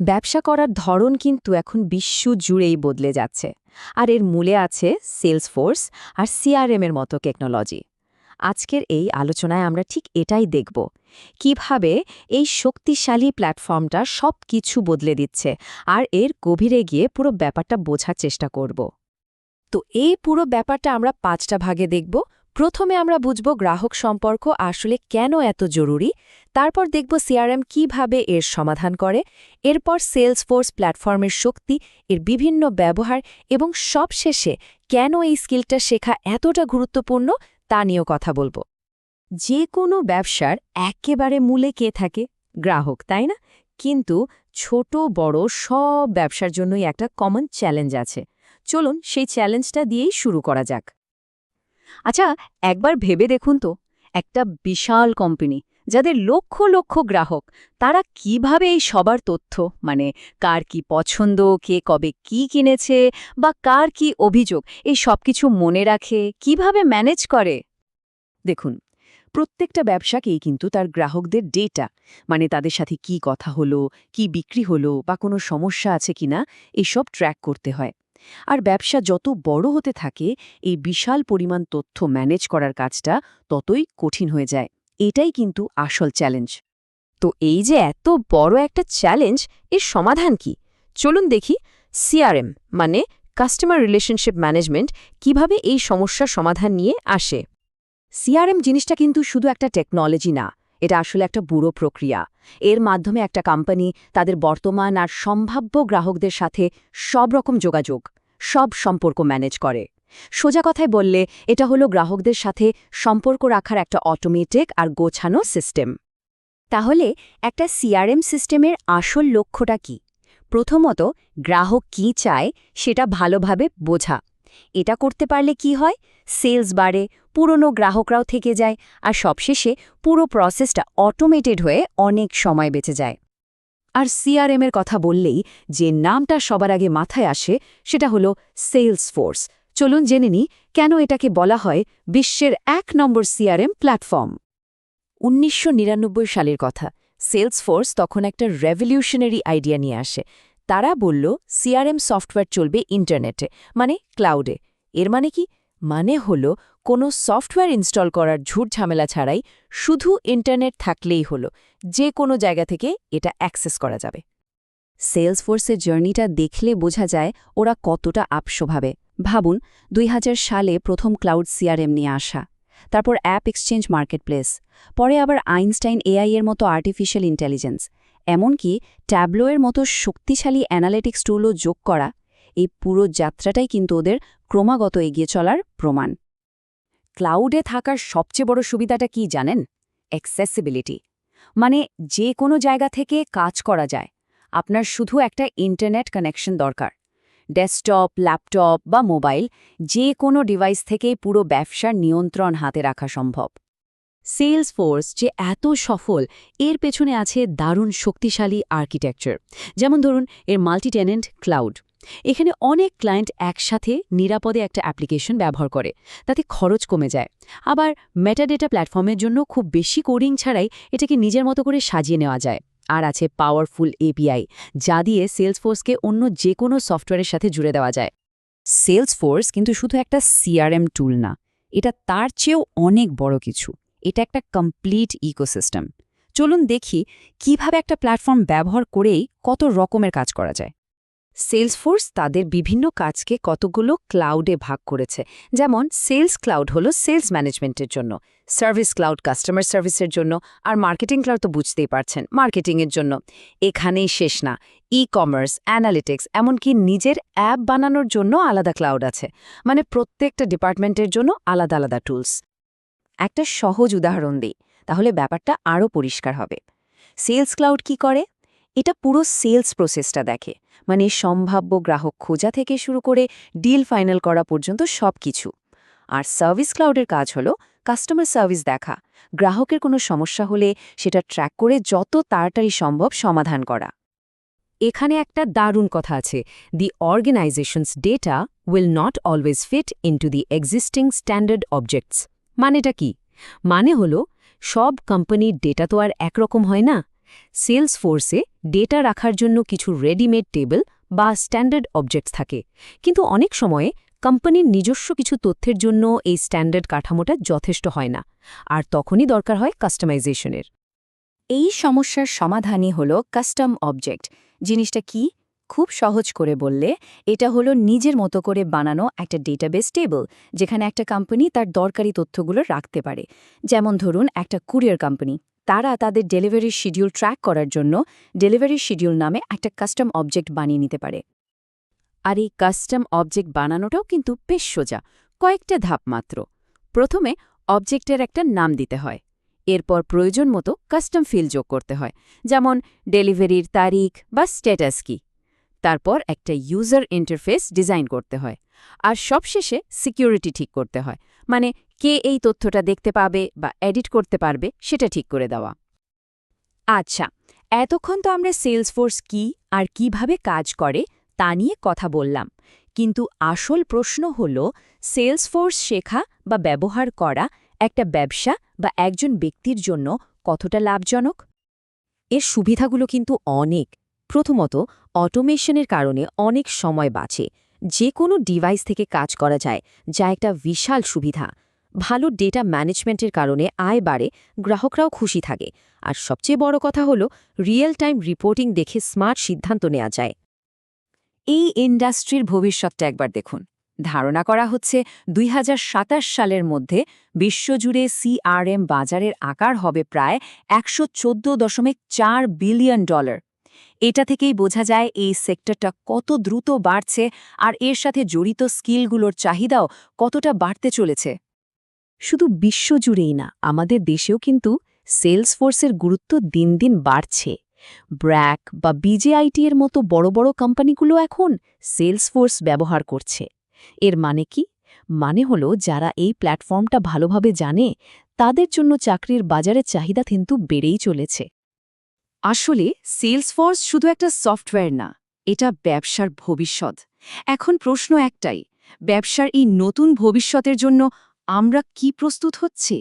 ব্যবসা করার ধরন কিন্তু এখন বিশ্ব জুড়েই বদলে যাচ্ছে। আর এর মূলে আছে সেলস ফোর্স আর সিআরএম এর মতো টেকনোলজি আজকের এই আলোচনায় আমরা ঠিক এটাই দেখব। কীভাবে এই শক্তিশালী প্ল্যাটফর্মটা সব কিছু বদলে দিচ্ছে আর এর গভীরে গিয়ে পুরো ব্যাপারটা বোঝার চেষ্টা করব। তো এই পুরো ব্যাপারটা আমরা পাঁচটা ভাগে দেখব। প্রথমে আমরা বুঝব গ্রাহক সম্পর্ক আসলে কেন এত জরুরি, তারপর দেখব সিআরএম কীভাবে এর সমাধান করে, এরপর সেলস ফোর্স প্ল্যাটফর্মের শক্তি, এর বিভিন্ন ব্যবহার এবং সবশেষে কেন এই স্কিলটা শেখা এতটা গুরুত্বপূর্ণ তা নিয়েও কথা বলব। যে কোনো ব্যবসার একেবারে মূলে কে থাকে? গ্রাহক, তাই না? কিন্তু ছোট, বড় সব ব্যবসার জন্যই একটা কমন চ্যালেঞ্জ আছে। চলুন সেই চ্যালেঞ্জটা দিয়েই শুরু করা যাক। আচ্ছা একবার ভেবে দেখুন তো, একটা বিশাল কোম্পানি যাদের লক্ষ লক্ষ গ্রাহক, তারা কীভাবে এই সবার তথ্য মানে কার কি পছন্দ, কে কবে কি কিনেছে, বা কার কি অভিযোগ, এই সব কিছু মনে রাখে, কীভাবে ম্যানেজ করে? দেখুন, প্রত্যেকটা ব্যবসাকেই কিন্তু তার গ্রাহকদের ডেটা মানে তাদের সাথে কি কথা হলো, কি বিক্রি হলো, বা কোনো সমস্যা আছে কিনা, এসব ট্র্যাক করতে হয়। আর ব্যবসা যত বড় হতে থাকে, এই বিশাল পরিমাণ তথ্য ম্যানেজ করার কাজটা ততই কঠিন হয়ে যায়। এটাই কিন্তু আসল চ্যালেঞ্জ। তো এই যে এত বড় একটা চ্যালেঞ্জ, এর সমাধান কি? চলুন দেখি সিআরএম মানে কাস্টমার রিলেশনশিপ ম্যানেজমেন্ট, কীভাবে এই সমস্যার সমাধান নিয়ে আসে। সিআরএম জিনিসটা কিন্তু শুধু একটা টেকনোলজি না এটা আসলে একটা বুড়ো প্রক্রিয়া। এর মাধ্যমে একটা কোম্পানি তাদের বর্তমান আর সম্ভাব্য গ্রাহকদের সাথে সব রকম যোগাযোগ, সব সম্পর্ক ম্যানেজ করে। সোজা কথায় বললে, এটা হলো গ্রাহকদের সাথে সম্পর্ক রাখার একটা অটোমেটিক আর গোছানো সিস্টেম তাহলে একটা সিআরএম সিস্টেমের আসল লক্ষ্যটা কি? প্রথমত, গ্রাহক কি চায় সেটা ভালোভাবে বোঝা। এটা করতে পারলে কি হয়? সেলস বাড়ে, পুরনো গ্রাহকরাও থেকে যায়, আর সবশেষে পুরো প্রসেসটা অটোমেটেড হয়ে অনেক সময় বেঁচে যায়। আর সিআরএম এর কথা বললেই যে নামটা সবার আগে মাথায় আসে সেটা হলো সেলস ফোর্স চলুন জেনে নিই কেন এটাকে বলা হয় বিশ্বের এক নম্বর সিআরএম প্ল্যাটফর্ম উনিশশো নিরানব্বই সালের কথা সেলস ফোর্স তখন একটা রেভলিউশনারি আইডিয়া নিয়ে আসে। তারা বলল, সিআরএম সফটওয়্যার চলবে ইন্টারনেটে মানে ক্লাউডে। এর মানে কি? মানে হল, কোনো সফটওয়্যার ইনস্টল করার ঝুট ঝামেলা ছাড়াই শুধু ইন্টারনেট থাকলেই হলো, যে কোনো জায়গা থেকে এটা অ্যাক্সেস করা যাবে। সেলস সেলসফোর্সের জার্নিটা দেখলে বোঝা যায় ওরা কতটা আপসভাবে। ভাবুন, দুই হাজার সালে প্রথম ক্লাউড সিআরএম নিয়ে আসা, তারপর অ্যাপ এক্সচেঞ্জ মার্কেটপ্লেস, পরে আবার আইনস্টাইন এআই এর মতো আর্টিফিশিয়াল ইন্টেলিজেন্স এমনকি ট্যাবলোয়ের মতো শক্তিশালী অ্যানালিটিক্স টুলও যোগ করা এই পুরো যাত্রাটাই কিন্তু ওদের ক্রমাগত এগিয়ে চলার প্রমাণ। ক্লাউডে থাকার সবচেয়ে বড় সুবিধাটা কি জানেন? অ্যাক্সেসিবিলিটি। মানে যে কোনো জায়গা থেকে কাজ করা যায়। আপনার শুধু একটা ইন্টারনেট কানেকশন দরকার। ডেস্কটপ, ল্যাপটপ বা মোবাইল যে কোনো ডিভাইস থেকেই পুরো ব্যবসার নিয়ন্ত্রণ হাতে রাখা সম্ভব। সেলস ফোর্স যে এত সফল, এর পেছনে আছে দারুণ শক্তিশালী আর্কিটেকচার যেমন ধরুন, এর মাল্টি টেনেন্ট ক্লাউড এখানে অনেক ক্লায়েন্ট একসাথে নিরাপদে একটা অ্যাপ্লিকেশন ব্যবহার করে। তাতে খরচ কমে যায়। আবার মেটাডেটা প্ল্যাটফর্মের জন্য খুব বেশি কোডিং ছাড়াই এটাকে নিজের মতো করে সাজিয়ে নেওয়া যায়। আর আছে পাওয়ারফুল এপিআই যা দিয়ে সেলসফোর্সকে অন্য যে কোনো সফটওয়্যারের সাথে জুড়ে দেওয়া যায়। সেলসফোর্স কিন্তু শুধু একটা সিআরএম টুল না, এটা তার চেয়েও অনেক বড় কিছু। এটা একটা কমপ্লিট ইকোসিস্টেম চলুন দেখি কীভাবে একটা প্ল্যাটফর্ম ব্যবহার করেই কত রকমের কাজ করা যায়। সেলসফোর্স তাদের বিভিন্ন কাজকে কতগুলো ক্লাউডে ভাগ করেছে। যেমন সেলস ক্লাউড হলো সেলস ম্যানেজমেন্টের জন্য সার্ভিস ক্লাউড কাস্টমার সার্ভিসের জন্য, আর মার্কেটিং ক্লাউড তো বুঝতেই পারছেন মার্কেটিংয়ের জন্য। এখানেই শেষ না ই কমার্স অ্যানালিটিক্স এমনকি নিজের অ্যাপ বানানোর জন্য আলাদা ক্লাউড আছে। মানে প্রত্যেকটা ডিপার্টমেন্টের জন্য আলাদা আলাদা টুলস একটা সহজ উদাহরণ দিই, তাহলে ব্যাপারটা আরও পরিষ্কার হবে। সেলস ক্লাউড কি করে? এটা পুরো সেলস প্রসেসটা দেখে মানে সম্ভাব্য গ্রাহক খোঁজা থেকে শুরু করে ডিল ফাইনাল করা পর্যন্ত সব কিছু আর সার্ভিস ক্লাউডের কাজ হলো কাস্টমার সার্ভিস দেখা, গ্রাহকের কোনো সমস্যা হলে সেটা ট্র্যাক করে যত তাড়াতাড়ি সম্ভব সমাধান করা। এখানে একটা দারুণ কথা আছে, the organisation's data will not always fit into the existing standard objects. মানেটা কি? মানে হলো, সব কোম্পানির ডেটা তো আর একরকম হয় না। সেলস ফোর্সে ডেটা রাখার জন্য কিছু রেডিমেড টেবিল বা স্ট্যান্ডার্ড অবজেক্টস থাকে। কিন্তু অনেক সময়ে কোম্পানির নিজস্ব কিছু তথ্যের জন্য এই স্ট্যান্ডার্ড কাঠামোটা যথেষ্ট হয় না, আর তখনই দরকার হয় কাস্টমাইজেশনের এই সমস্যার সমাধানই হল কাস্টম অবজেক্ট জিনিসটা কি? খুব সহজ করে বললে, এটা হলো নিজের মতো করে বানানো একটা ডেটাবেস টেবল যেখানে একটা কোম্পানি তার দরকারি তথ্যগুলো রাখতে পারে। যেমন ধরুন, একটা কুরিয়ার কোম্পানি তারা তাদের ডেলিভারি শিডিউল ট্র্যাক করার জন্য ডেলিভারি শিডিউল নামে একটা কাস্টম অবজেক্ট বানিয়ে নিতে পারে। আর এই কাস্টম অবজেক্ট বানানোটাও কিন্তু বেশ সোজা, কয়েকটা ধাপ মাত্র। প্রথমে অবজেক্টের একটা নাম দিতে হয়। এরপর প্রয়োজন মতো কাস্টম ফিল যোগ করতে হয়, যেমন ডেলিভারির তারিখ বা স্ট্যাটাস কি। তারপর একটা ইউজার ইন্টারফেস ডিজাইন করতে হয়। আর সবশেষে সিকিউরিটি ঠিক করতে হয়। মানে কে এই তথ্যটা দেখতে পাবে বা এডিট করতে পারবে সেটা ঠিক করে দেওয়া। আচ্ছা এতক্ষণ তো আমরা সেলসফোর্স কি আর কীভাবে কাজ করে তা নিয়ে কথা বললাম। কিন্তু আসল প্রশ্ন হল সেলসফোর্স শেখা বা ব্যবহার করা একটা ব্যবসা বা একজন ব্যক্তির জন্য কতটা লাভজনক? এর সুবিধাগুলো কিন্তু অনেক। প্রথমত অটোমেশনের কারণে অনেক সময় বাঁচে। যে কোনো ডিভাইস থেকে কাজ করা যায়, যা একটা বিশাল সুবিধা। ভালো ডেটা ম্যানেজমেন্টের কারণে আয় বাড়ে, গ্রাহকরাও খুশি থাকে। আর সবচেয়ে বড় কথা হল রিয়েল টাইম রিপোর্টিং দেখে স্মার্ট সিদ্ধান্ত নেওয়া যায়। এই ইন্ডাস্ট্রির ভবিষ্যৎটা একবার দেখুন। ধারণা করা হচ্ছে, দুই হাজার সাতাশ সালের মধ্যে বিশ্বজুড়ে সিআরএম বাজারের আকার হবে প্রায় একশো বিলিয়ন ডলার এটা থেকেই বোঝা যায় এই সেক্টরটা কত দ্রুত বাড়ছে আর এর সাথে জড়িত স্কিলগুলোর চাহিদাও কতটা বাড়তে চলেছে। শুধু বিশ্বজুড়েই না, আমাদের দেশেও কিন্তু সেলস ফোর্সের গুরুত্ব দিন দিন বাড়ছে। ব্র্যাক বা বিজেআইটি এর মতো বড় বড় কোম্পানিগুলো এখন সেলস ফোর্স ব্যবহার করছে। এর মানে কি? মানে হলো যারা এই প্ল্যাটফর্মটা ভালোভাবে জানে, তাদের জন্য চাকরির বাজারে চাহিদা কিন্তু বেড়েই চলেছে। আসলে সেলসফোর্স শুধু একটা সফটওয়্যার না, এটা ব্যবসার ভবিষ্যৎ। এখন প্রশ্ন একটাই, ব্যবসার এই নতুন ভবিষ্যতের জন্য আমরা কি প্রস্তুত হচ্ছে?